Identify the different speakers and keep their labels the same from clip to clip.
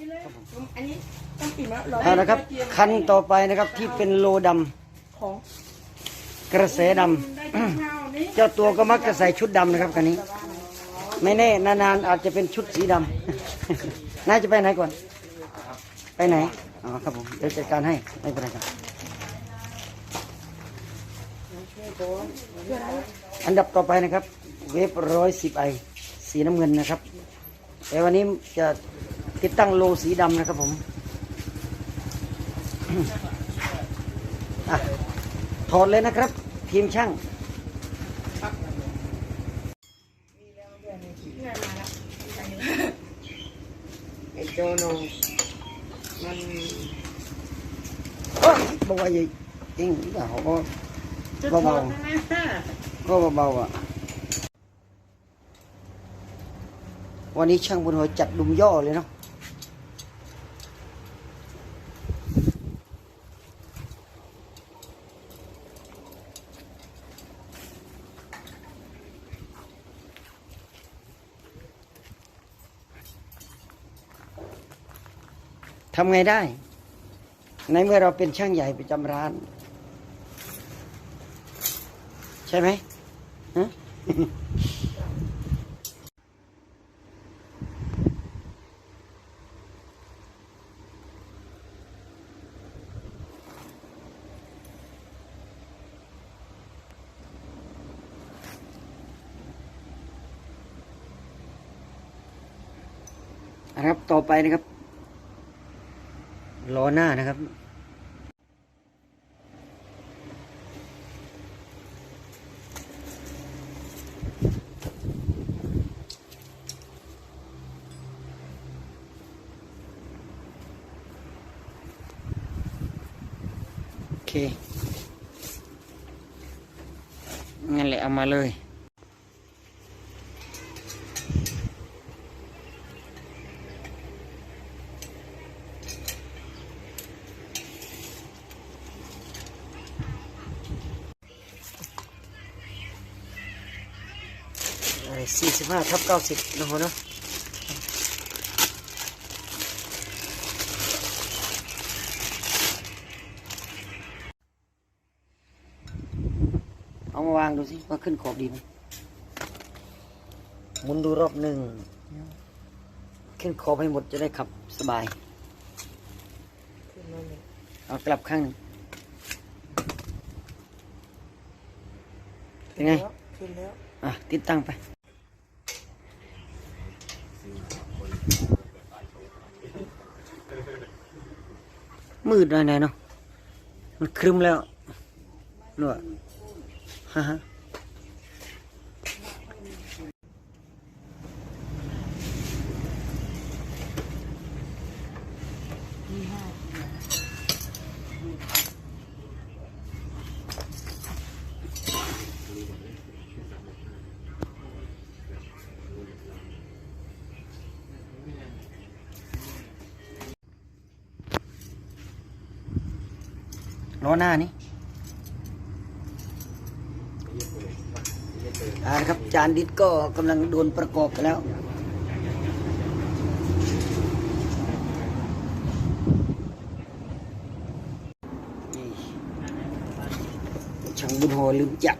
Speaker 1: กินเลยอันนี้ต้องกินแล้วเรา
Speaker 2: เอาละครับ คันต่อไปนะครับที่เป็นโลดำ
Speaker 1: ของ
Speaker 2: กระแสดำ
Speaker 1: ได้กินข้าวนี่
Speaker 2: เจ้าตัวก็มักจะใส่ชุดดำนะครับคันนี้ ไม่แน่นานๆอาจจะเป็นชุดสีดำน่าจะไปไหนก่อน ไปไหน อ๋อครับผม เดี๋ยวจัดการให้ ไม่เป็นไรครับ อันดับต่อไปนะครับ เวฟร้อยสิบไอสีน้ำเงินนะครับ แต่วันนี้จะ ติดตั้งโลสีดำนะครับผมอะถอดเลยนะครับ ทีมช่าง
Speaker 3: ไอ้โจโนมัน
Speaker 2: โอ๊ยบอกว่าอย่าจริงหรือเปล่าก็
Speaker 3: จะ
Speaker 2: เบาๆ
Speaker 3: ถอดนะฮะ
Speaker 2: ก็เบาๆอะวันนี้ช่างบนหัวจัดดุมย่อเลยเนาะ ทำไงได้ ในเมื่อเราเป็นช่างใหญ่ประจำร้าน ใช่ไหมฮะนะครับต่อไปนะครับ ล้อหน้านะครับ โอเค งั้นแหละเอามาเลย สี่สิบห้าทับเก้าสิบนะฮะเนาะเอามาวางดูสิว่าขึ้นขอบดีไหมหมุนดูรอบหนึ่ง ขึ้นขอบให้หมดจะได้ขับสบาย
Speaker 3: ขึ้นมาเนี่ย
Speaker 2: เอากลับข้างหนึ่งเป็นไง
Speaker 3: ขึ้นแล้ว
Speaker 2: อะ ติดตั้งไป มืดหน่อยๆเนาะมันครึมแล้วนู่นฮ่าฮะ ล้อหน้านี่อ่านะครับจานดิสก็กำลังโดนประกอบไปแล้วช่างบุญโหลืมจั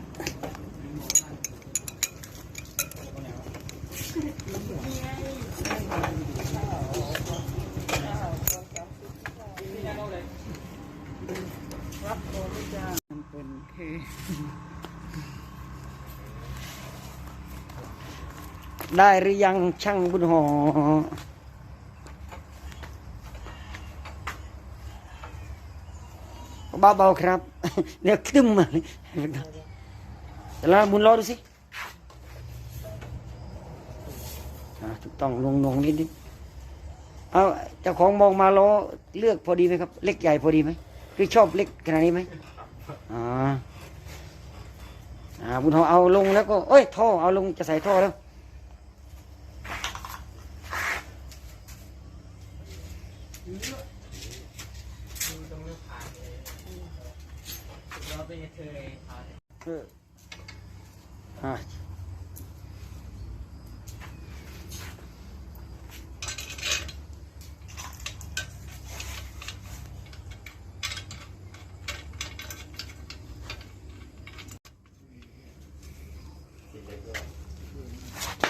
Speaker 2: บ
Speaker 3: เป็นเท
Speaker 2: ได้หรือยังช่างบุญโหเบาๆครับเดี๋ยวขึ้นมาเลยแต่ละมุนล้อดูสิถูกต้องลงลงนิดนิดเอาเจ้าของมองมาล้อเลือกพอดีไหมครับ เล็กใหญ่พอดีไหมหรือชอบเล็กขนาดนี้ไหม อ่าอ่าบุญทองเอาลงแล้วก็เอ้ยท่อเอาลงจะใส่ท่อแล้ว
Speaker 3: เรา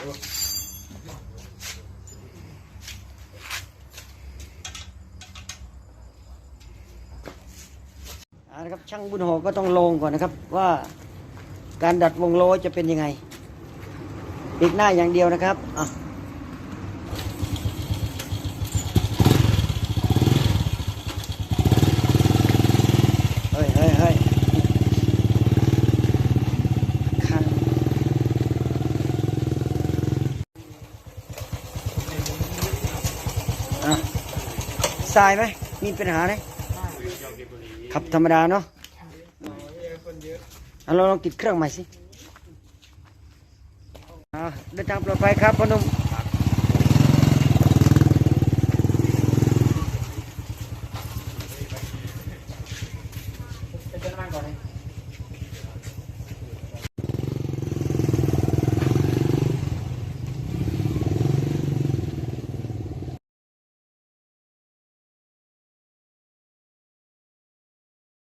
Speaker 3: นะ
Speaker 2: เอาละครับช่างบุญโหก็ต้องลงก่อนนะครับว่าการดัดวงโลจะเป็นยังไงปิดหน้าอย่างเดียวนะครับอะเฮ้ยเฮ้ยเฮ้ยคันอะ ทรายไหมมีปัญหาไหมขับธรรมดาเนาะเอาเราลองติดเครื่องใหม่สิเดินทางปลอดภัยครับพ่อหนุ่ม